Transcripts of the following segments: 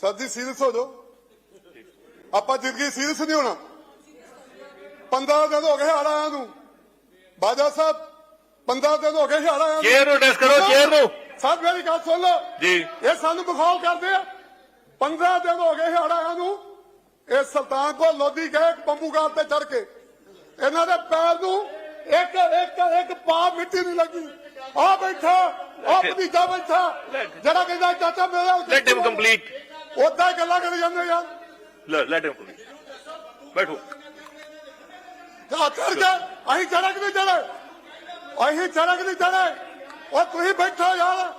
Sir ਜੀ serious ਹੋ ਜਾਓ। ਆਪਾਂ ਜ਼ਿੰਦਗੀ ਸੀਰੀਅਸ ਨਹੀਂ ਹੋਣਾ। 15 ਦਿਨ ਹੋ ਗਏ ਹੜ ਆਇਆ ਨੂੰ। ਬਾਜਾ ਸਾਹਿਬ 15 ਦਿਨ ਹੋ ਗਏ ਹੜ ਆਇਆ ਨੂੰ। ਚੇਅਰ ਨੂੰ ਡਿਸ ਕਰੋ ਚੇਅਰ ਨੂੰ। ਸਭ ਮੇਰੀ ਗੱਲ ਸੁਣ ਲਓ। ਜੀ। ਇਹ ਸਾਨੂੰ ਬਖੌਲ ਕਰਦੇ ਆ। 15 ਦਿਨ ਹੋ ਗਏ ਹੜ ਆਇਆ ਨੂੰ। ਇਹ ਸੁਲਤਾਨਪੁਰ ਲੋਧੀ ਗਏ ਬੰਬੂਗਾਰ ਤੇ ਚੜ ਕੇ। ਇਹਨਾਂ ਦੇ ਪੈਰ ਨੂੰ ਇੱਕ ਇੱਕ ਇੱਕ ਪਾ ਮਿੱਟੀ ਨਹੀਂ ਲੱਗੀ। ਆ ਬੈਠਾ ਆ ਭਤੀਜਾ ਬੈਠਾ। ਜਿਹੜਾ ਕਹਿੰਦਾ ਚਾਚਾ ਮੇਰਾ ਲੈਟ ਹਿਮ ਕੰਪਲੀਟ ਉਦਾਂ ਹੀ ਗੱਲਾਂ ਕਰੀ ਜਾਂਦੇ ਯਾਰ ਲੈਟ ਹਿਮ ਬੈਠੋ। ਜਾ ਚੜ ਕੇ ਅਸੀਂ ਚੜਕ ਨਹੀਂ ਚੜੇ ਅਸੀਂ ਚੜਕ ਨਹੀਂ ਚੜੇ ਉਹ ਤੁਸੀਂ ਬੈਠੋ ਯਾਰ।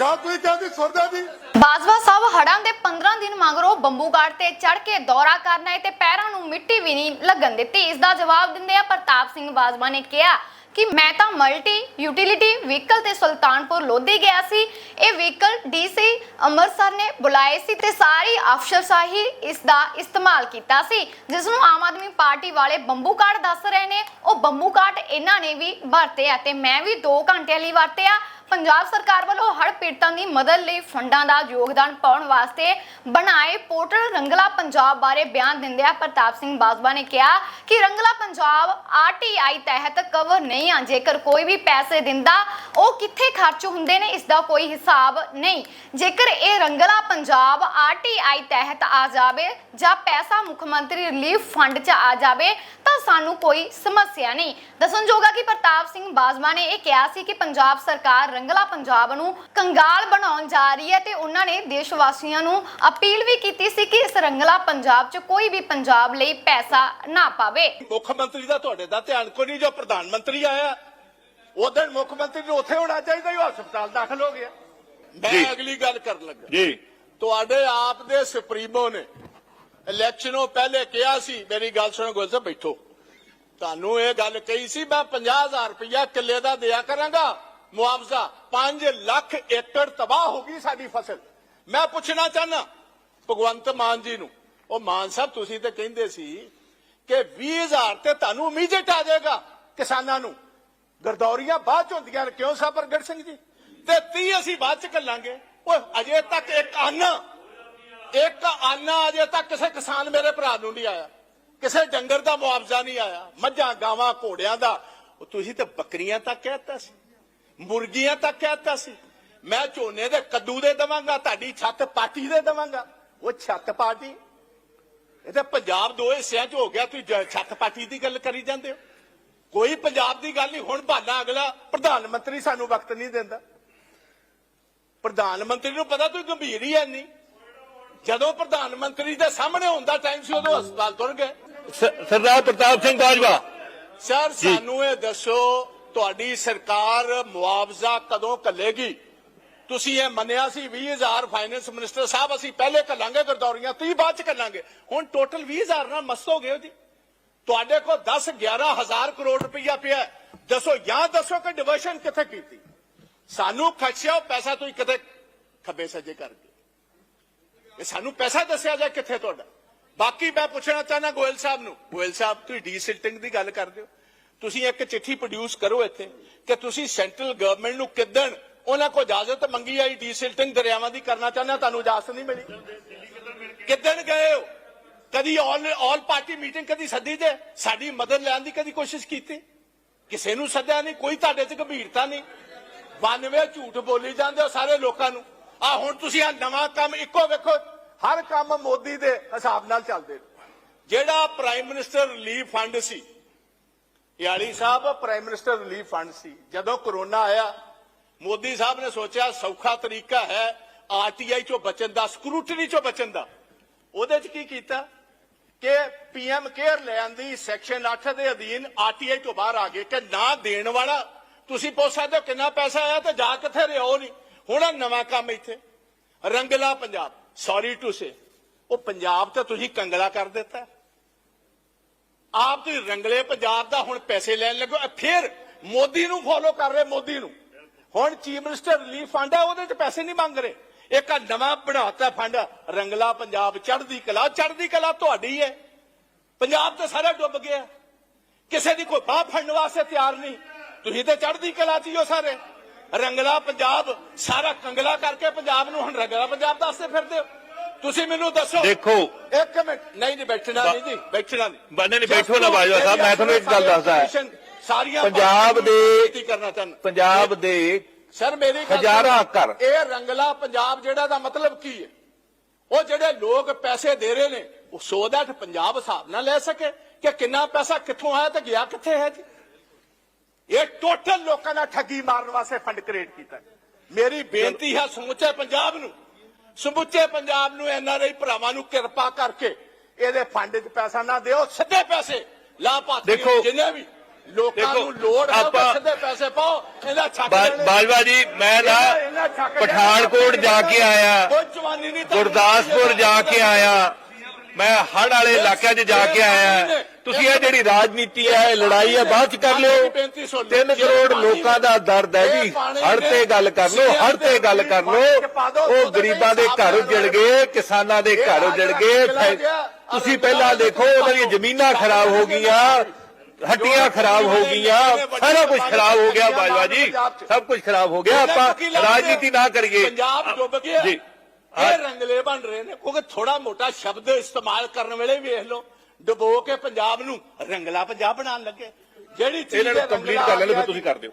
ਗੱਲ ਤੁਸੀਂ ਕਹਿੰਦੀ ਸੁਣਦੇ ਦੀ। ਬਾਜਵਾ ਸਾਹਿਬ ਹੜਾਂ ਦੇ 15 ਦਿਨ ਮਗਰੋਂ ਬੰਬੂਗਾੜ ਤੇ ਚੜ ਕੇ ਦੌਰਾ ਕਰਨਾ ਹੈ ਤੇ ਪੈਰਾਂ ਨੂੰ ਮਿੱਟੀ ਵੀ ਨਹੀਂ ਲੱਗਣ ਦਿੱਤੀ। ਇਸ ਦਾ ਜਵਾਬ ਦਿੰਦੇ ਆ ਪ੍ਰਤਾਪ ਸਿੰਘ ਬਾਜਵਾ ਨੇ ਕਿਹਾ। ਕਿ ਮੈਂ ਤਾਂ ਮਲਟੀ ਯੂਟਿਲਿਟੀ ਵਹੀਕਲ ਤੇ ਸੁਲਤਾਨਪੁਰ ਲੋਧੀ ਗਿਆ ਸੀ। ਇਹ ਵਹੀਕਲ ਡੀਸੀ ਅੰਮ੍ਰਿਤਸਰ ਨੇ ਬੁਲਾਏ ਸੀ ਤੇ ਸਾਰੀ ਅਫਸਰਸ਼ਾਹੀ ਇਸ ਦਾ ਇਸਤੇਮਾਲ ਕੀਤਾ ਸੀ। ਜਿਸ ਨੂੰ ਆਮ ਆਦਮੀ ਪਾਰਟੀ ਵਾਲੇ ਬੰਬੂ ਕਾਰਡ ਦੱਸ ਰਹੇ ਨੇ। ਉਹ ਬੰਬੂ ਕਾਰਡ ਇਹਨਾਂ ਨੇ ਵੀ ਵਰਤੇ ਆ ਤੇ ਮੈਂ ਵੀ 2 ਘੰਟਿਆਂ ਲਈ ਵਰਤਿਆ। ਪੰਜਾਬ ਸਰਕਾਰ ਵੱਲੋਂ ਹੜ੍ਹ ਪੀੜਤਾਂ ਦੀ ਮਦਦ ਲਈ ਫੰਡਾਂ ਦਾ ਯੋਗਦਾਨ ਪਾਉਣ ਵਾਸਤੇ ਬਣਾਏ ਪੋਰਟਲ ਰੰਗਲਾ ਪੰਜਾਬ ਬਾਰੇ ਬਿਆਨ ਦਿੰਦਿਆਂ ਪ੍ਰਤਾਪ ਸਿੰਘ ਬਾਜਵਾ ਨੇ ਕਿਹਾ ਕਿ ਰੰਗਲਾ ਪੰਜਾਬ ਆਰਟੀਆਈ ਤਹਿਤ ਕਵਰ ਨਹੀਂ ਆ। ਜੇਕਰ ਕੋਈ ਵੀ ਪੈਸੇ ਦਿੰਦਾ, ਉਹ ਕਿੱਥੇ ਖਰਚ ਹੁੰਦੇ ਨੇ, ਇਸ ਦਾ ਕੋਈ ਹਿਸਾਬ ਨਹੀਂ। ਜੇਕਰ ਇਹ ਰੰਗਲਾ ਪੰਜਾਬ ਆਰਟੀਆਈ ਤਹਿਤ ਆ ਜਾਵੇ ਜਾਂ ਪੈਸਾ ਮੁੱਖ ਮੰਤਰੀ ਰਿਲੀਫ ਫੰਡ 'ਚ ਆ ਜਾਵੇ, ਤਾਂ ਸਾਨੂੰ ਕੋਈ ਸਮੱਸਿਆ ਨਹੀਂ। ਦੱਸਣਯੋਗ ਹੈ ਕਿ ਪ੍ਰਤਾਪ ਸਿੰਘ ਬਾਜਵਾ ਨੇ ਇਹ ਕਿਹਾ ਸੀ ਕਿ ਪੰਜਾਬ ਸਰਕਾਰ ਰੰਗਲਾ ਪੰਜਾਬ ਨੂੰ ਕੰਗਾਲ ਬਣਾਉਣ ਜਾ ਰਹੀ ਹੈ ਤੇ ਉਹਨਾਂ ਨੇ ਦੇਸ਼ ਵਾਸੀਆਂ ਨੂੰ ਅਪੀਲ ਵੀ ਕੀਤੀ ਸੀ ਕਿ ਇਸ ਰੰਗਲਾ ਪੰਜਾਬ 'ਚ ਕੋਈ ਵੀ ਪੰਜਾਬ ਲਈ ਪੈਸਾ ਨਾ ਪਾਵੇ। ਮੁੱਖ ਮੰਤਰੀ ਦਾ ਤੁਹਾਡੇ ਦਾ ਧਿਆਨ ਕੋਈ ਨਹੀਂ ਜੋ ਪ੍ਰਧਾਨ ਮੰਤਰੀ ਆਇਆ ਉਦੋਂ ਮੁੱਖ ਮੰਤਰੀ ਨੂੰ ਉੱਥੇ ਹੋਣਾ ਚਾਹੀਦਾ ਉਹ ਹਸਪਤਾਲ ਦਾਖਲ ਹੋ ਗਿਆ। ਮੈਂ ਅਗਲੀ ਗੱਲ ਕਰਨ ਲੱਗਾ। ਜੀ। ਤੁਹਾਡੇ ਆਪ ਦੇ ਸੁਪਰੀਮੋ ਨੇ ਇਲੈਕਸ਼ਨੋਂ ਪਹਿਲੇ ਕਿਹਾ ਸੀ ਮੇਰੀ ਗੱਲ ਸੁਣੋ ਗੋਲ ਸਾਹਿਬ ਬੈਠੋ। ਤੁਹਾਨੂੰ ਇਹ ਗੱਲ ਕਹੀ ਸੀ ਮੈਂ 50000 ਰੁਪਇਆ ਕਿੱਲੇ ਦਾ ਦਿਆ ਕਰਾਂਗਾ। ਮੁਆਵਜ਼ਾ। 5 ਲੱਖ ਏਕੜ ਤਬਾਹ ਹੋ ਗਈ ਸਾਡੀ ਫਸਲ। ਮੈਂ ਪੁੱਛਣਾ ਚਾਹਨਾ ਭਗਵੰਤ ਮਾਨ ਜੀ ਨੂੰ। ਉਹ ਮਾਨ ਸਾਹਿਬ, ਤੁਸੀਂ ਤੇ ਕਹਿੰਦੇ ਸੀ ਕਿ 20000 ਤੇ ਤੁਹਾਨੂੰ ਇਮੀਡੀਏਟ ਆ ਜਾਏਗਾ ਕਿਸਾਨਾਂ ਨੂੰ। ਗਰਦੌਰੀਆਂ ਬਾਅਦ ਚ ਹੁੰਦੀਆਂ ਨੇ। ਕਿਉਂ ਸਾਹਿਬ ਪ੍ਰਗਟ ਸਿੰਘ ਜੀ? ਤੇ 30 ਅਸੀਂ ਬਾਅਦ ਚ ਕੱਲਾਂਗੇ ਓਏ, ਅਜੇ ਤੱਕ ਇੱਕ ਆਨਾ ਇੱਕ ਆਨਾ ਅਜੇ ਤੱਕ ਕਿਸੇ ਕਿਸਾਨ ਮੇਰੇ ਭਰਾ ਨੂੰ ਨਹੀਂ ਆਇਆ। ਕਿਸੇ ਡੰਗਰ ਦਾ ਮੁਆਵਜ਼ਾ ਨਹੀਂ ਆਇਆ। ਮੱਝਾਂ, ਗਾਵਾਂ, ਘੋੜਿਆਂ ਦਾ। ਉਹ ਤੁਸੀਂ ਤੇ ਬੱਕਰੀਆਂ ਤੱਕ ਕਹਿਤਾ ਸੀ। ਮੁਰਗੀਆਂ ਤੱਕ ਕਹਿਤਾ ਸੀ। ਮੈਂ ਝੋਨੇ ਦੇ ਕੱਦੂ ਦੇ ਦਵਾਂਗਾ ਤੁਹਾਡੀ ਛੱਤ ਪਾਟੀ ਦੇ ਦਵਾਂਗਾ। ਉਹ ਛੱਤ ਪਾਟੀ? ਇਹ ਤਾਂ ਪੰਜਾਬ ਦੋ ਹਿੱਸਿਆਂ 'ਚ ਹੋ ਗਿਆ ਤੁਸੀਂ ਛੱਤ ਪਾਟੀ ਦੀ ਗੱਲ ਕਰੀ ਜਾਂਦੇ ਹੋ। ਕੋਈ ਪੰਜਾਬ ਦੀ ਗੱਲ ਨਹੀਂ ਹੁਣ ਬਹਾਨਾ ਅਗਲਾ ਪ੍ਰਧਾਨ ਮੰਤਰੀ ਸਾਨੂੰ ਵਕਤ ਨਹੀਂ ਦਿੰਦਾ। ਪ੍ਰਧਾਨ ਮੰਤਰੀ ਨੂੰ ਪਤਾ ਤੁਸੀਂ ਗੰਭੀਰ ਹੀ ਹੈ ਨਹੀਂ। ਜਦੋਂ ਪ੍ਰਧਾਨ ਮੰਤਰੀ ਦੇ ਸਾਹਮਣੇ ਹੁੰਦਾ ਟਾਈਮ ਸੀ ਉਦੋਂ ਹਸਪਤਾਲ ਤੁਰ ਗਏ। ਸਰਦਾਰ ਪ੍ਰਤਾਪ ਸਿੰਘ ਬਾਜਵਾ। ਸਰ ਸਾਨੂੰ ਇਹ ਦੱਸੋ ਤੁਹਾਡੀ ਸਰਕਾਰ ਮੁਆਵਜ਼ਾ ਕਦੋਂ ਕੱਲੇਗੀ ਤੁਸੀਂ ਇਹ ਮੰਨਿਆ ਸੀ 20000 ਫਾਈਨੈਂਸ ਮਿਨਿਸਟਰ ਸਾਹਿਬ, ਅਸੀਂ ਪਹਿਲੇ ਕੱਲਾਂਗੇ ਗਰਦੌਰੀਆਂ 30 ਬਾਅਦ ਚ ਕੱਲਾਂਗੇ ਹੁਣ ਟੋਟਲ 20000 ਨਾਲ ਮਸਤ ਹੋ ਗਏ ਹੋ ਜੀ। ਤੁਹਾਡੇ ਕੋਲ 10 11000 ਕਰੋੜ ਰੁਪਈਆ ਪਿਆ ਦੱਸੋ, ਜਾਂ ਦੱਸੋ ਕਿ ਡਿਵਰਸ਼ਨ ਕਿੱਥੇ ਕੀਤੀ? ਸਾਨੂੰ ਖਰਚਿਆ ਪੈਸਾ ਤੁਸੀਂ ਕਿਤੇ ਖੱਬੇ ਸੱਜੇ ਕਰਕੇ। ਇਹ ਸਾਨੂੰ ਪੈਸਾ ਦੱਸਿਆ ਜਾ ਕਿੱਥੇ ਤੁਹਾਡਾ। ਬਾਕੀ ਮੈਂ ਪੁੱਛਣਾ ਚਾਹਨਾ ਗੋਇਲ ਸਾਹਿਬ ਨੂੰ। ਗੋਇਲ ਸਾਹਿਬ, ਤੁਸੀਂ ਡੀਸਿਲਟਿੰਗ ਦੀ ਗੱਲ ਕਰਦੇ ਹੋ। ਤੁਸੀਂ ਇੱਕ ਚਿੱਠੀ ਪ੍ਰੋਡਿਊਸ ਕਰੋ ਇੱਥੇ ਕਿ ਤੁਸੀਂ ਸੈਂਟਰਲ ਗਵਰਨਮੈਂਟ ਨੂੰ ਕਿਦਣ ਉਹਨਾਂ ਕੋਲ ਇਜਾਜ਼ਤ ਮੰਗੀ ਆਈ ਡੀਸਿਲਟਿੰਗ ਦਰਿਆਵਾਂ ਦੀ ਕਰਨਾ ਚਾਹੁੰਦੇ ਹੋ, ਤੁਹਾਨੂੰ ਇਜਾਜ਼ਤ ਨਹੀਂ ਮਿਲੀ? ਕਿਦਣ ਗਏ ਹੋ? ਕਦੀ ਆਲ ਆਲ ਪਾਰਟੀ ਮੀਟਿੰਗ ਕਦੀ ਸੱਦੀ ਜੇ ਸਾਡੀ ਮਦਦ ਲੈਣ ਦੀ ਕਦੀ ਕੋਸ਼ਿਸ਼ ਕੀਤੀ? ਕਿਸੇ ਨੂੰ ਸੱਦਿਆ ਨਹੀਂ ਕੋਈ ਤੁਹਾਡੇ 'ਚ ਗੰਭੀਰਤਾ ਨਹੀਂ। 92 ਝੂਠ ਬੋਲੀ ਜਾਂਦੇ ਹੋ ਸਾਰੇ ਲੋਕਾਂ ਨੂੰ। ਆ ਹੁਣ ਤੁਸੀਂ ਆ ਨਵਾਂ ਕੰਮ ਇੱਕੋ ਵੇਖੋ ਹਰ ਕੰਮ ਮੋਦੀ ਦੇ ਹਿਸਾਬ ਨਾਲ ਚੱਲਦੇ ਜਿਹੜਾ ਪ੍ਰਾਈਮ ਮਿਨਿਸਟਰ ਰਿਲੀਫ ਫੰਡ ਸੀ ਯਾਲੀ ਸਾਹਿਬ ਪ੍ਰਾਈਮ ਮਿਨਿਸਟਰ ਰਿਲੀਫ ਫੰਡ ਸੀ। ਜਦੋਂ ਕਰੋਨਾ ਆਇਆ, ਮੋਦੀ ਸਾਹਿਬ ਨੇ ਸੋਚਿਆ ਸੌਖਾ ਤਰੀਕਾ ਹੈ ਆਰਟੀਆਈ ਚੋਂ ਬਚਣ ਦਾ ਸਕਰੂਟਨੀ ਚੋਂ ਬਚਣ ਦਾ। ਉਹਦੇ 'ਚ ਕੀ ਕੀਤਾ ਕਿ ਪੀਐਮ ਕੇਅਰ ਲੈਣ ਦੀ ਸੈਕਸ਼ਨ 8 ਦੇ ਅਧੀਨ ਆਰਟੀਆਈ ਤੋਂ ਬਾਹਰ ਆ ਗਏ ਕਿ ਨਾ ਦੇਣ ਵਾਲਾ, ਤੁਸੀਂ ਪੁੱਛ ਸਕਦੇ ਹੋ ਕਿੰਨਾ ਪੈਸਾ ਆਇਆ ਤੇ ਜਾ ਕਿੱਥੇ ਰਿਹਾ ਉਹ ਨਹੀਂ। ਹੁਣ ਨਵਾਂ ਕੰਮ ਇੱਥੇ, Rangla Punjab. Sorry to say ਉਹ ਪੰਜਾਬ ਤਾਂ ਤੁਸੀਂ ਕੰਗਲਾ ਕਰ ਦਿੱਤਾ। ਆਪ ਤੁਸੀਂ ਰੰਗਲੇ ਪੰਜਾਬ ਦਾ ਹੁਣ ਪੈਸੇ ਲੈਣ ਲੱਗੋ ਅਹ ਫਿਰ ਮੋਦੀ ਨੂੰ ਫੋਲੋ ਕਰ ਰਹੇ ਮੋਦੀ ਨੂੰ। ਹੁਣ ਚੀਫ ਮਿਨਿਸਟਰ ਰਿਲੀਫ ਫੰਡ ਹੈ, ਉਹਦੇ ਚ ਪੈਸੇ ਨਹੀਂ ਮੰਗ ਰਹੇ। ਇੱਕ ਆਹ ਨਵਾਂ ਬਣਾਤਾ ਫੰਡ ਰੰਗਲਾ ਪੰਜਾਬ, ਚੜ੍ਹਦੀ ਕਲਾ। ਚੜ੍ਹਦੀ ਕਲਾ ਤੁਹਾਡੀ ਹੈ। ਪੰਜਾਬ ਤਾਂ ਸਾਰਾ ਡੁੱਬ ਗਿਆ। ਕਿਸੇ ਦੀ ਕੋਈ ਬਾਹ ਫੜਨ ਵਾਸਤੇ ਤਿਆਰ ਨਹੀਂ। ਤੁਸੀਂ ਤਾਂ ਚੜ੍ਹਦੀ ਕਲਾ ਚ ਹੀ ਹੋ ਸਾਰੇ। ਰੰਗਲਾ ਪੰਜਾਬ, ਸਾਰਾ ਕੰਗਲਾ ਕਰਕੇ ਪੰਜਾਬ ਨੂੰ ਹੁਣ ਰੰਗਲਾ ਪੰਜਾਬ ਦੱਸਦੇ ਫਿਰਦੇ ਹੋ। ਤੁਸੀਂ ਮੈਨੂੰ ਦੱਸੋ ਦੇਖੋ ਇੱਕ ਮਿੰਟ ਨਹੀਂ ਜੀ ਬੈਠਣਾ ਨਹੀਂ ਜੀ ਬੈਠਣਾ ਨਹੀਂ ਬੰਦੇ ਨਹੀਂ ਬੈਠੋ ਨਾ ਬਾਜਵਾ ਸਾਹਿਬ ਮੈਂ ਤੁਹਾਨੂੰ ਇੱਕ ਗੱਲ ਦੱਸਦਾ ਹਾਂ। ਸਾਰੀਆਂ ਪੰਜਾਬ ਦੇ- ਕਰਨਾ ਚਾਹੁੰਦਾ ਪੰਜਾਬ ਦੇ ਸਰ ਮੇਰੀ ਗੱਲ ਹਜ਼ਾਰਾਂ। ਘਰ। ਇਹ ਰੰਗਲਾ ਪੰਜਾਬ ਜਿਹੜਾ ਦਾ ਮਤਲਬ ਕੀ ਹੈ ਉਹ ਜਿਹੜੇ ਲੋਕ ਪੈਸੇ ਦੇ ਰਹੇ ਨੇ ਉਹ ਸੋ ਦੈਟ ਪੰਜਾਬ ਹਿਸਾਬ ਨਾਲ ਲੈ ਸਕੇ ਕਿ ਕਿੰਨਾ ਪੈਸਾ ਕਿੱਥੋਂ ਆਇਆ ਤੇ ਗਿਆ ਕਿੱਥੇ ਹੈ ਜੀ ਇਹ ਟੋਟਲ ਲੋਕਾਂ ਦਾ ਠੱਗੀ ਮਾਰਨ ਵਾਸਤੇ ਫੰਡ ਕ੍ਰੀਏਟ ਕੀਤਾ। ਮੇਰੀ ਬੇਨਤੀ ਹੈ ਸਮੁੱਚੇ ਪੰਜਾਬ ਨੂੰ ਸਮੁੱਚੇ ਪੰਜਾਬ ਨੂੰ ਐਨਆਰਆਈ ਭਰਾਵਾਂ ਨੂੰ ਕਿਰਪਾ ਕਰਕੇ ਇਹਦੇ ਫੰਡ 'ਚ ਪੈਸਾ ਨਾ ਦਿਓ ਸਿੱਧੇ ਪੈਸੇ ਲਾਭਪਾਤਰੀ ਦੇਖੋ- ਜਿੰਨੇ ਵੀ ਲੋਕਾਂ ਨੂੰ ਲੋੜ ਹੈ ਸਿੱਧੇ ਪੈਸੇ ਪਾਓ ਇਹਦਾ ਛੱਕ ਬਾਜਵਾ ਜੀ ਮੈਂ ਨਾ ਪਠਾਨਕੋਟ ਜਾ ਕੇ ਆਇਆ ਗੁਰਦਾਸਪੁਰ ਜਾ ਕੇ ਆਇਆ ਮੈਂ ਹੜ ਵਾਲੇ ਇਲਾਕਿਆਂ 'ਚ ਜਾ ਕੇ ਆਇਆ। ਤੁਸੀਂ ਇਹ ਜਿਹੜੀ ਰਾਜਨੀਤੀ ਹੈ ਇਹ ਲੜਾਈ ਹੈ ਬਾਅਦ 'ਚ ਕਰ ਲਿਓ। 3 ਕਰੋੜ ਲੋਕਾਂ ਦਾ ਦਰਦ ਹੈ ਜੀ। ਹੜ ਤੇ ਗੱਲ ਕਰ ਲਓ ਹੜ ਤੇ ਗੱਲ ਕਰ ਲਓ। ਉਹ ਗਰੀਬਾਂ ਦੇ ਘਰ ਉਜੜ ਗਏ ਕਿਸਾਨਾਂ ਦੇ ਘਰ ਉਜੜ ਗਏ। ਫੈ- ਤੁਸੀਂ ਪਹਿਲਾਂ ਦੇਖੋ ਉਹਨਾਂ ਦੀਆਂ ਜ਼ਮੀਨਾਂ ਖਰਾਬ ਹੋ ਗਈਆਂ ਹੱਟੀਆਂ ਖਰਾਬ ਹੋ ਗਈਆਂ ਸਾਰਾ ਕੁਝ ਖਰਾਬ ਹੋ ਗਿਆ ਬਾਜਵਾ ਜੀ। ਸਭ ਕੁਝ ਖਰਾਬ ਹੋ ਗਿਆ। ਆਪਾਂ ਰਾਜਨੀਤੀ ਨਾ ਕਰੀਏ। ਪੰਜਾਬ ਡੁੱਬ ਗਿਆ। ਜੀ। ਇਹ ਰੰਗਲੇ ਬਣ ਰਹੇ ਨੇ ਕਿਉਂਕਿ ਥੋੜਾ ਮੋਟਾ ਸ਼ਬਦ ਇਸਤੇਮਾਲ ਕਰਨ ਵੇਲੇ ਵੇਖ ਲਓ। ਡੁਬੋ ਕੇ ਪੰਜਾਬ ਨੂੰ ਰੰਗਲਾ ਪੰਜਾਬ ਬਣਾਉਣ ਲੱਗੇ। ਜਿਹੜੀ ਚੀਜ਼ ਇਹਨਾਂ ਨੂੰ ਕੰਪਲੀਟ ਕਰ ਲੈਣ ਫਿਰ ਤੁਸੀਂ ਕਰ ਦਿਓ।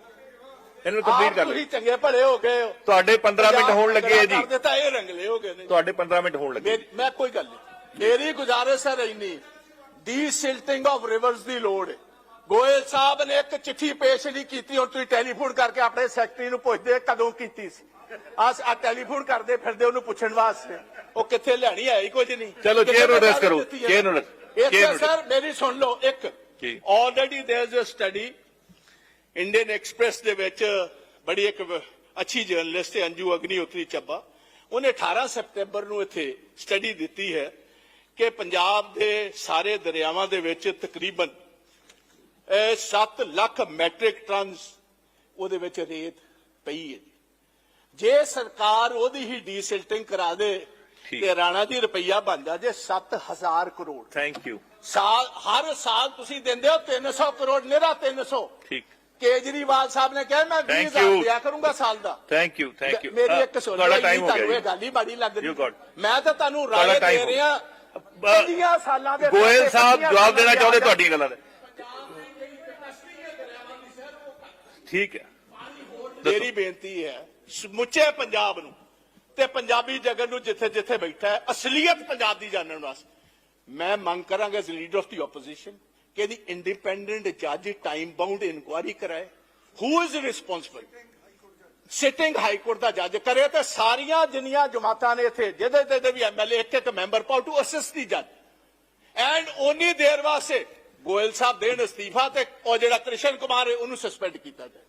ਇਹਨਾਂ ਨੂੰ ਕੰਪਲੀਟ ਕਰ ਤੁਸੀਂ ਲਿਓ ਚੰਗੇ ਭਲੇ ਹੋ ਗਏ ਹੋ। ਤੁਹਾਡੇ 15 ਮਿੰਟ ਹੋਣ ਲੱਗੇ ਜੀ। ਦਿੱਤਾ ਇਹ ਰੰਗਲੇ ਹੋ ਗਏ ਨੇ। ਤੁਹਾਡੇ 15 ਮਿੰਟ ਹੋਣ ਲੱਗੇ। ਮੈਂ ਕੋਈ ਗੱਲ ਨਹੀਂ। ਮੇਰੀ ਗੁਜ਼ਾਰਿਸ਼ ਹੈ ਇੰਨੀ ਡੀ ਸਿਲਟਿੰਗ ਆਫ ਰਿਵਰਸ ਦੀ ਲੋੜ ਹੈ। ਗੋਇਲ ਸਾਹਿਬ ਨੇ ਇੱਕ ਚਿੱਠੀ ਪੇਸ਼ ਨਹੀਂ ਕੀਤੀ ਹੁਣ ਤੁਸੀਂ ਟੈਲੀਫੋਨ ਕਰਕੇ ਆਪਣੇ ਸੈਕਟਰੀ ਨੂੰ ਪੁੱਛਦੇ ਕਦੋਂ ਕੀਤੀ ਸੀ। ਆਸ ਆ ਟੈਲੀਫੋਨ ਕਰਦੇ ਫਿਰਦੇ ਉਹਨੂੰ ਪੁੱਛਣ ਵਾਸਤੇ। ਉਹ ਕਿੱਥੇ ਲੈਣੀ ਆਈ ਕੁਝ ਨਹੀਂ। ਚਲੋ, chair ਨੂੰ ਕਰੋ, ਹੈ। chair ਨੂੰ address- chair ਇੱਥੇ ਨੂੰ ਸਰ ਮੇਰੀ ਸੁਣ ਲਓ ਇੱਕ ਜੀ। Already there is a study Indian Express ਦੇ ਵਿੱਚ ਬੜੀ ਇੱਕ ਵ- ਅੱਛੀ ਜਰਨਲਿਸਟ ਹੈ ਅੰਜੂ ਅਗਨੀਹੋਤਰੀ ਚੱਬਾ ਉਹਨੇ 18 ਸਤੰਬਰ ਨੂੰ ਇੱਥੇ ਸਟੱਡੀ ਦਿੱਤੀ ਹੈ ਕਿ ਪੰਜਾਬ ਦੇ ਸਾਰੇ ਦਰਿਆਵਾਂ ਦੇ ਵਿੱਚ ਤਕਰੀਬਨ 7 ਲੱਖ ਮੈਟ੍ਰਿਕ ਟਨਸ ਉਹਦੇ ਵਿੱਚ ਰੇਤ ਪਈ ਹੈ ਜੇ ਸਰਕਾਰ ਉਹਦੀ ਹੀ ਡੀਸਿਲਟਿੰਗ ਕਰਾ ਦੇ ਠੀਕ। ਤੇ ਰਾਣਾ ਜੀ ਰੁਪਈਆ ਬਣ ਜਾ ਜੇ 7000 ਕਰੋੜ। ਥੈਂਕ ਯੂ ਸਾਲ ਹਰ ਸਾਲ ਤੁਸੀਂ ਦਿੰਦੇ ਹੋ 300 ਕਰੋੜ ਨਿਹਰਾ 300 ਠੀਕ। ਕੇਜਰੀਵਾਲ ਸਾਹਿਬ ਨੇ ਕਿਹਾ ਮੈਂ Thank 20000 you. ਦਿਆ ਕਰੂੰਗਾ ਸਾਲ ਦਾ। ਥੈਂਕ ਯੂ ਥੈਂਕ ਯੂ ਮੇਰੀ ਇੱਕ ਤੁਹਾਡਾ ਲਓ, ਟਾਈਮ ਹੋ ਗਿਆ ਗੱਲ ਹੀ ਬੜੀ ਲੱਗ ਰਹੀ ਮੈਂ ਤਾਂ ਤੁਹਾਨੂੰ ਤੁਹਾਡਾ ਰਾਏ ਦੇ ਰਿਹਾ 50 ਸਾਲਾਂ ਦੇ ਗੋਇਲ ਸਾਹਿਬ 50 ਜਵਾਬ ਦੇਣਾ ਚਾਹੁੰਦੇ ਦੇ ਤੁਹਾਡੀਆਂ ਗੱਲਾਂ ਦੇ। ਠੀਕ ਹੈ। ਮੇਰੀ ਬੇਨਤੀ ਹੈ ਸਮੁੱਚੇ ਪੰਜਾਬ ਨੂੰ। ਤੇ ਪੰਜਾਬੀ ਜਗਤ ਨੂੰ ਜਿੱਥੇ ਜਿੱਥੇ ਬੈਠਾ ਹੈ, ਅਸਲੀਅਤ ਪੰਜਾਬ ਦੀ ਜਾਣਨ ਵਾਸਤੇ। ਮੈਂ ਮੰਗ ਕਰਾਂਗਾ as leader of the opposition ਕਿ ਇਹਦੀ ਇੰਡੀਪੈਂਡੈਂਟ ਜੱਜ ਟਾਈਮ ਬਾਉਂਡ ਇਨਕੁਆਇਰੀ ਕਰਾਏ। Who is responsible sitting high court ਦਾ ਜੱਜ ਕਰੇ ਤੇ ਸਾਰੀਆਂ ਜਿੰਨੀਆਂ ਜਮਾਤਾਂ ਨੇ ਇੱਥੇ, ਜਿਹਦੇ ਜਿਹਦੇ ਵੀ ਐਮਐਲਏ ਇੱਕ ਇੱਕ ਮੈਂਬਰ ਪਾਉ ਟੂ ਅਸਿਸਟ ਦੀ ਜੱਜ ਐਂਡ ਓਨੀ ਦੇਰ ਵਾਸਤੇ ਗੋਇਲ ਸਾਹਿਬ ਦੇਣ ਅਸਤੀਫਾ ਤੇ ਉਹ ਜਿਹੜਾ ਕ੍ਰਿਸ਼ਨ ਕੁਮਾਰ ਹੈ, ਉਹਨੂੰ ਸਸਪੈਂਡ ਕੀਤਾ ਜਾਏ